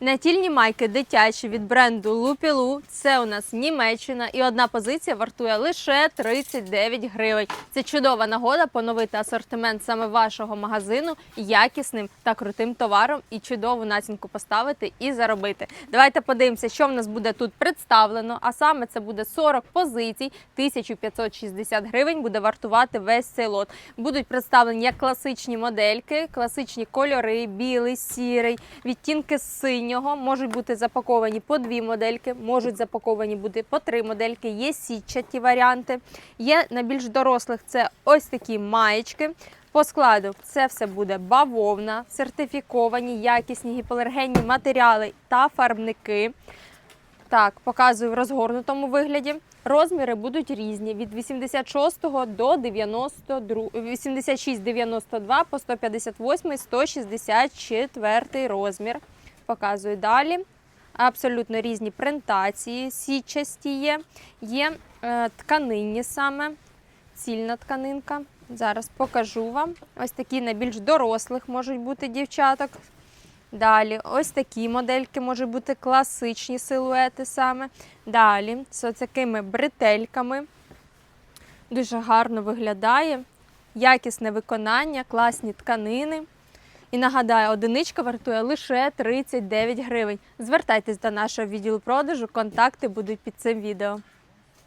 Натільні майки дитячі від бренду Лупілу. Це у нас Німеччина, і одна позиція вартує лише 39 гривень. Це чудова нагода поновити асортимент саме вашого магазину якісним та крутим товаром і чудову націнку поставити і заробити. Давайте подивимося, що в нас буде тут представлено. А саме це буде 40 позицій, 1560 гривень буде вартувати весь цей лот. Будуть представлені як класичні модельки, класичні кольори, білий, сірий, відтінки синього. Можуть бути запаковані по дві модельки, можуть запаковані бути по три модельки. Є сітчаті варіанти. Є на більш дорослих це ось такі маєчки. По складу це все буде бавовна, сертифіковані, якісні гіпоалергенні матеріали та фарбники. Так, показую в розгорнутому вигляді. Розміри будуть різні від 86 до 92, 86, 92 по 158, 164 розмір. Показую далі. Абсолютно різні принтації, сітчасті є. Є е, тканинні саме, цільна тканинка. Зараз покажу вам. Ось такі на більш дорослих можуть бути дівчаток. Далі, ось такі модельки можуть бути класичні силуети саме. Далі, з такими бретельками. Дуже гарно виглядає. Якісне виконання, класні тканини. І нагадаю, одиничка вартує лише 39 гривень. Звертайтесь до нашого відділу продажу, контакти будуть під цим відео.